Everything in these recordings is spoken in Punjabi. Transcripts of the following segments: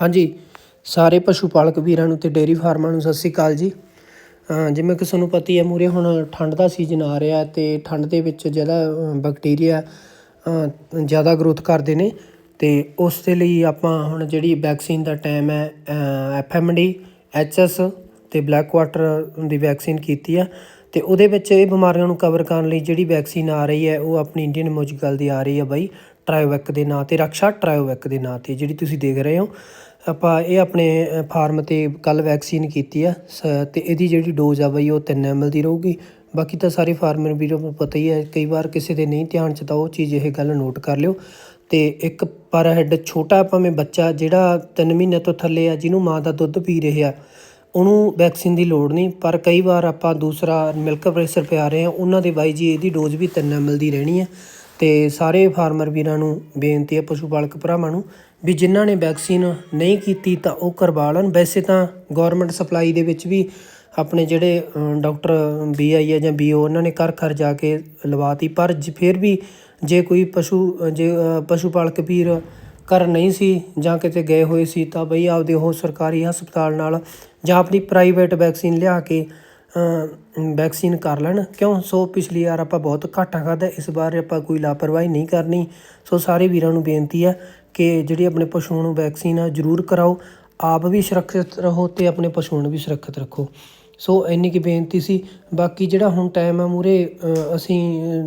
ਹਾਂਜੀ, ਸਾਰੇ ਪਸ਼ੂ ਪਾਲਕ ਵੀਰਾਂ ਨੂੰ ਅਤੇ ਡੇਅਰੀ ਫਾਰਮਾਂ ਨੂੰ ਸਤਿ ਸ੍ਰੀ ਅਕਾਲ ਜੀ। ਜਿਵੇਂ ਕਿ ਤੁਹਾਨੂੰ ਪਤਾ ਹੀ ਹੈ ਮੂਹਰੇ ਹੁਣ ਠੰਡ ਦਾ ਸੀਜ਼ਨ ਆ ਰਿਹਾ ਅਤੇ ਠੰਡ ਦੇ ਵਿੱਚ ਜਿਹੜਾ ਬੈਕਟੀਰੀਆ ਜ਼ਿਆਦਾ ਗਰੋਥ ਕਰਦੇ ਨੇ ਅਤੇ ਉਸ ਦੇ ਲਈ ਆਪਾਂ ਹੁਣ ਜਿਹੜੀ ਵੈਕਸੀਨ ਦਾ ਟਾਈਮ ਹੈ F M D H S ਅਤੇ ਬਲੈਕ ਵਾਟਰ ਦੀ ਵੈਕਸੀਨ ਕੀਤੀ ਆ ਤੇ ਉਹਦੇ ਵਿੱਚ ਇਹ ਬਿਮਾਰੀਆਂ ਨੂੰ ਕਵਰ ਕਰਨ ਲਈ ਜਿਹੜੀ ਵੈਕਸੀਨ ਆ ਰਹੀ ਹੈ, ਉਹ ਆਪਣੀ ਇੰਡੀਅਨ ਮੋਜੀਕਲ ਦੀ ਆ ਰਹੀ ਹੈ ਬਾਈ ਟਰਾਇਓਵੈਕ ਦੇ ਨਾਂ ਤੇ, ਰਕਸ਼ਾ ਟਰਾਇਓਵੈਕ ਦੇ ਨਾਂ ਤੇ, ਜਿਹੜੀ ਤੁਸੀਂ ਦੇਖ ਰਹੇ ਹੋ। ਆਪਾਂ ਇਹ ਆਪਣੇ ਫਾਰਮ ਤੇ ਕੱਲ ਵੈਕਸੀਨ ਕੀਤੀ ਆ, ਸ- ਤੇ ਇਹਦੀ ਜਿਹੜੀ ਡੋਜ਼ ਆ ਬਈ ਉਹ 3 ml ਦੀ ਰਹੂਗੀ। ਬਾਕੀ ਤਾਂ ਸਾਰੇ ਫਾਰਮਰ ਵੀਰੋ ਨੂੰ ਪਤਾ ਹੀ ਹੈ, ਕਈ ਵਾਰ ਕਿਸੇ ਦੇ ਨਹੀਂ ਧਿਆਨ ਚ ਤਾਂ ਉਹ ਚੀਜ਼ ਇਹ ਗੱਲ ਨੋਟ ਕਰ ਲਿਓ। ਤੇ ਇੱਕ ਪਰ ਹੈਡ ਛੋਟਾ ਭਾਵੇਂ ਬੱਚਾ ਜਿਹੜਾ 3 ਮਹੀਨੇ ਤੋਂ ਥੱਲੇ ਆ, ਜਿਹਨੂੰ ਮਾਂ ਦਾ ਦੁੱਧ ਪੀ ਰਿਹਾ ਉਹਨੂੰ ਵੈਕਸੀਨ ਦੀ ਲੋੜ ਨਹੀਂ। ਪਰ ਕਈ ਵਾਰ ਆਪਾਂ ਦੂਸਰਾ ਮਿਲਕ ਪ੍ਰੈਸ਼ਰ ਪਿਆ ਰਹੇ ਆ, ਉਹਨਾਂ ਦੇ ਬਾਈ ਜੀ ਇਹਦੀ ਡੋਜ਼ ਵੀ 3 ml ਦੀ ਰਹਿਣੀ ਹੈ ਤੇ ਸਾਰੇ ਫਾਰਮਰ ਵੀਰਾਂ ਨੂੰ ਬੇਨਤੀ ਹੈ ਪਸ਼ੂ ਪਾਲਕ ਭਰਾਵਾਂ ਨੂੰ ਵੀ ਜਿਨ੍ਹਾਂ ਨੇ ਵੈਕਸੀਨ ਨਹੀਂ ਕੀਤੀ ਤਾਂ ਉਹ ਕਰਵਾ ਲੈਣ। ਵੈਸੇ ਤਾਂ ਗਵਰਨਮੈਂਟ ਸਪਲਾਈ ਦੇ ਵਿੱਚ ਵੀ ਆਪਣੇ ਜਿਹੜੇ ਅ, ਡਾਕਟਰ ਬੀਆਈ ਹੈ ਜਾਂ ਬੀਓ ਉਹਨਾਂ ਨੇ ਘਰ ਘਰ ਜਾ ਕੇ ਲਵਾਤੀ ਪਰ ਜ- ਫਿਰ ਵੀ ਜੇ ਕੋਈ ਪਸ਼ੂ ਜੇ ਪਸ਼ੂ ਪਾਲਕ ਵੀਰ ਘਰ ਨਹੀਂ ਸੀ ਜਾਂ ਕਿਤੇ ਗਏ ਹੋਏ ਸੀ ਤਾਂ ਬਈ ਆਪਦੇ ਉਹ ਸਰਕਾਰੀ ਹਸਪਤਾਲ ਨਾਲ ਜਾਂ ਆਪਣੀ ਪ੍ਰਾਈਵੇਟ ਵੈਕਸੀਨ ਲਿਆ ਕੇ ਵੈਕਸੀਨ ਕਰ ਲੈਣ। ਕਿਉਂ? ਸੋ ਪਿਛਲੀ ਵਾਰ ਆਪਾਂ ਬਹੁਤ ਘਾਟਾ ਖਾਧਾ। ਇਸ ਵਾਰ ਆਪਾਂ ਕੋਈ ਲਾਪਰਵਾਹੀ ਨਹੀਂ ਕਰਨੀ। ਸੋ ਸਾਰੇ ਵੀਰਾਂ ਨੂੰ ਬੇਨਤੀ ਹੈ ਕਿ ਜਿਹੜੀ ਆਪਣੇ ਪਸ਼ੂਆਂ ਨੂੰ ਵੈਕਸੀਨ ਆ, ਜ਼ਰੂਰ ਕਰਾਓ। ਆਪ ਵੀ ਸੁਰੱਖਿਅਤ ਰਹੋ ਤੇ ਆਪਣੇ ਪਸ਼ੂਆਂ ਨੂੰ ਵੀ ਸੁਰੱਖਿਅਤ ਰੱਖੋ। ਸੋ ਇੰਨੀ ਕੁ ਬੇਨਤੀ ਸੀ। ਬਾਕੀ ਜਿਹੜਾ ਹੁਣ ਟਾਈਮ ਆ ਮੂਰੇ ਅਸੀਂ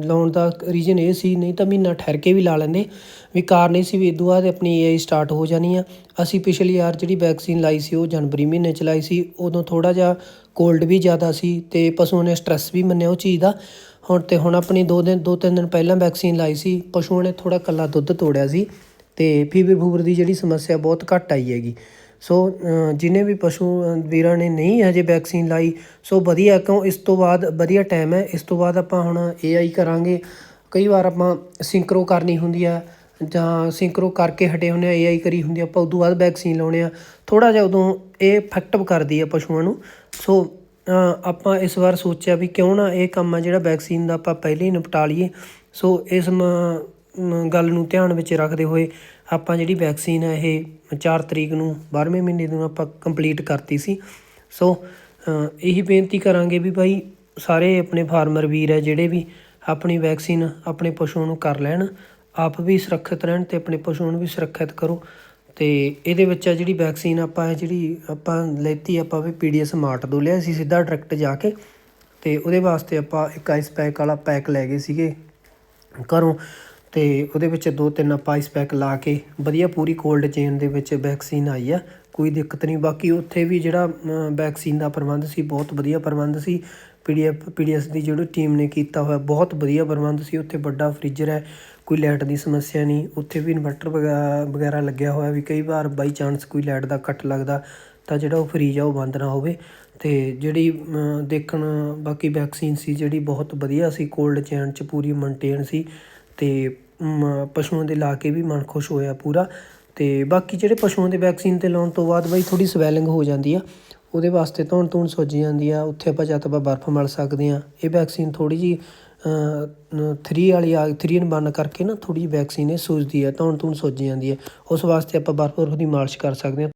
ਲਾਉਣ ਦਾ ਰੀਜਨ ਇਹ ਸੀ, ਨਹੀਂ ਤਾਂ ਮਹੀਨਾ ਠਹਿਰ ਕੇ ਵੀ ਲਾ ਲੈਂਦੇ। ਵੀ ਕਾਰਨ ਇਹ ਸੀ ਵੀ ਇਦੋਂ ਬਾਅਦ ਆਪਣੀ ਏਆਈ ਸਟਾਰਟ ਹੋ ਜਾਣੀ ਆ। ਅਸੀਂ ਪਿਛਲੀ ਵਾਰ ਜਿਹੜੀ ਵੈਕਸੀਨ ਲਾਈ ਸੀ, ਉਹ ਜਨਵਰੀ ਮਹੀਨੇ ਚ ਲਾਈ ਸੀ। ਉਦੋਂ ਥੋੜਾ ਜਿਹਾ ਕੋਲਡ ਵੀ ਜ਼ਿਆਦਾ ਸੀ ਤੇ ਪਸ਼ੂਆਂ ਨੇ ਸਟ੍ਰੈਸ ਵੀ ਮੰਨਿਆ ਉਹ ਚੀਜ਼ ਦਾ। ਹੁਣ ਤੇ ਹੁਣ ਆਪਣੀ ਦੋ ਦਿਨ, ਦੋ ਤਿੰਨ ਦਿਨ ਪਹਿਲਾਂ ਵੈਕਸੀਨ ਲਾਈ ਸੀ। ਪਸ਼ੂਆਂ ਨੇ ਥੋੜਾ ਕੱਲਾ ਦੁੱਧ ਤੋੜਿਆ ਸੀ ਤੇ ਫੀਵਰ ਫੂਵਰ ਦੀ ਜਿਹੜੀ ਸਮੱਸਿਆ ਬਹੁਤ ਘੱਟ ਆਈ ਹੈਗੀ। ਸੋ ਅ, ਵੀ ਪਸ਼ੂ ਵੀਰਾਂ ਨੇ ਨਹੀਂ ਹਜੇ ਵੈਕਸੀਨ ਲਾਈ ਸੋ ਵਧੀਆ ਕਿਉਂ ਇਸ ਤੋਂ ਬਾਅਦ ਵਧੀਆ ਟਾਈਮ ਹੈ। ਇਸ ਤੋਂ ਬਾਅਦ ਆਪਾਂ ਹੁਣ ਏਆਈ ਕਰਾਂਗੇ। ਕਈ ਵਾਰ ਆਪਾਂ ਸਿੰਕਰੋ ਕਰਨੀ ਹੁੰਦੀ ਆ ਜਾਂ ਸਿੰਕਰੋ ਕਰਕੇ ਹਟੇ ਹੁੰਦੇ ਆ ਏਆਈ ਕਰੀ ਹੁੰਦੀ ਆ ਆਪਾਂ ਉਦੋਂ ਬਾਅਦ ਵੈਕਸੀਨ ਲਾਉਣੇ ਆ। ਥੋੜਾ ਜਿਹਾ ਉਦੋਂ ਇਹ ਇਫੈਕਟਿਵ ਕਰਦੀ ਆ ਪਸ਼ੂਆਂ ਨੂੰ। ਸੋ ਆਪਾਂ ਇਸ ਵਾਰ ਸੋਚਿਆ ਵੀ ਕਿਉਂ ਨਾ ਇਹ ਕੰਮ ਆ ਜਿਹੜਾ ਵੈਕਸੀਨ ਦਾ ਆਪਾਂ ਪਹਿਲੇ ਹੀ ਨਿਪਟਾ ਲਈਏ। ਸੋ ਇਸ ਗੱਲ ਨੂੰ ਧਿਆਨ ਵਿੱਚ ਰੱਖਦੇ ਹੋਏ ਆਪਾਂ ਜਿਹੜੀ ਵੈਕਸੀਨ ਹੈ ਇਹ ਚਾਰ ਤਰੀਕ ਨੂੰ 12ਵੇਂ ਮਹੀਨੇ ਨੂੰ ਆਪਾਂ ਕੰਪਲੀਟ ਕਰਤੀ ਸੀ। ਸੋ ਇਹੀ ਬੇਨਤੀ ਕਰਾਂਗੇ ਵੀ ਭਾਈ ਸਾਰੇ ਆਪਣੇ ਫਾਰਮਰ ਵੀਰ ਹੈ ਜਿਹੜੇ ਵੀ ਆਪਣੀ ਵੈਕਸੀਨ ਆਪਣੇ ਪਸ਼ੂਆਂ ਨੂੰ ਕਰ ਲੈਣ, ਆਪ ਵੀ ਸੁਰੱਖਿਅਤ ਰਹਿਣ ਤੇ ਆਪਣੇ ਪਸ਼ੂਆਂ ਨੂੰ ਵੀ ਸੁਰੱਖਿਅਤ ਕਰੋ। ਤੇ ਇਹਦੇ ਵਿੱਚ ਆ ਜਿਹੜੀ ਵੈਕਸੀਨ ਆਪਾਂ, ਇਹ ਜਿਹੜੀ ਆਪਾਂ ਲੈਤੀ, ਆਪਾਂ ਵੀ ਪੀਡੀਐਸ ਮਾਰਟ ਤੋਂ ਲਿਆ ਸੀ, ਸਿੱਧਾ ਡਾਇਰੈਕਟ ਜਾ ਕੇ। ਤੇ ਉਹਦੇ ਵਾਸਤੇ ਆਪਾਂ ਇੱਕ ਆਈਸ ਪੈਕ ਵਾਲਾ ਪੈਕ ਲੈ ਗਏ ਸੀਗੇ। ਘਰੋਂ ਤੇ ਉਹਦੇ ਵਿੱਚ ਦੋ ਤਿੰਨ ਆਪਾਂ ਆਈਸ ਪੈਕ ਲਾ ਕੇ ਵਧੀਆ ਪੂਰੀ ਕੋਲਡ ਚੇਨ ਦੇ ਵਿੱਚ ਵੈਕਸੀਨ ਆਈ ਆ, ਕੋਈ ਦਿੱਕਤ ਨਹੀਂ। ਬਾਕੀ ਉੱਥੇ ਵੀ ਜਿਹੜਾ ਵੈਕਸੀਨ ਦਾ ਪ੍ਰਬੰਧ ਸੀ, ਬਹੁਤ ਵਧੀਆ ਪ੍ਰਬੰਧ ਸੀ। ਪੀਡੀਐਫ ਪੀਡੀਐਸ ਦੀ ਜਿਹੜੀ ਟੀਮ ਨੇ ਕੀਤਾ ਹੋਇਆ, ਬਹੁਤ ਵਧੀਆ ਪ੍ਰਬੰਧ ਸੀ। ਉੱਥੇ ਵੱਡਾ ਫ੍ਰਿਜਰ ਹੈ, ਕੋਈ ਲਾਈਟ ਦੀ ਸਮੱਸਿਆ ਨਹੀਂ। ਉੱਥੇ ਵੀ ਇਨਵਰਟਰ ਵਗਾ- ਵਗੈਰਾ ਲੱਗਿਆ ਹੋਇਆ ਵੀ ਕਈ ਵਾਰ ਬਾਈ ਚਾਂਸ ਕੋਈ ਲਾਈਟ ਦਾ ਕੱਟ ਲੱਗਦਾ, ਤਾਂ ਜਿਹੜਾ ਉਹ ਫ੍ਰੀਜ ਆ, ਉਹ ਬੰਦ ਨਾ ਹੋਵੇ। ਤੇ ਜਿਹੜੀ ਦੇਖਣ ਬਾਕੀ ਵੈਕਸੀਨ ਸੀ, ਜਿਹੜੀ ਬਹੁਤ ਵਧੀਆ ਸੀ ਕੋਲਡ ਚੇਨ ਚ ਪੂਰੀ ਮੇਨਟੇਨ ਸੀ। ਅਤੇ ਮ, ਪਸ਼ੂਆਂ ਦੇ ਲਾ ਕੇ ਵੀ ਮਨ ਖੁਸ਼ ਹੋਇਆ ਪੂਰਾ। ਅਤੇ ਬਾਕੀ ਜਿਹੜੇ ਪਸ਼ੂਆਂ ਦੇ ਵੈਕਸੀਨ ਤੇ ਲਾਉਣ ਤੋਂ ਬਾਅਦ ਬਈ ਥੋੜ੍ਹੀ ਸਵੈਲਿੰਗ ਹੋ ਜਾਂਦੀ ਆ। ਉਹਦੇ ਵਾਸਤੇ ਧੌਣ ਧੂਣ ਸੁੱਜ ਜਾਂਦੀ ਆ। ਉੱਥੇ ਆਪਾਂ ਜਾਂ ਤਾਂ ਆਪਾਂ ਬਰਫ਼ ਮਲ ਸਕਦੇ ਹਾਂ ਇਹ ਵੈਕਸੀਨ ਥੋੜ੍ਹੀ ਜਿਹੀ ਥਰੀ ਵਾਲੀ ਆ 3 ਇਨ 1 ਕਰਕੇ ਨਾ ਥੋੜ੍ਹੀ ਜਿਹੀ ਵੈਕਸੀਨ ਇਹ ਸੁੱਜਦੀ ਹੈ ਧੌਣ ਧੂਣ ਸੁੱਜ ਜਾਂਦੀ ਹੈ ਉਸ ਵਾਸਤੇ ਆਪਾਂ ਬਰਫ਼ ਬਰਫ਼ ਦੀ ਮਾਲਿਸ਼ ਕਰ ਸਕਦੇ ਹਾਂ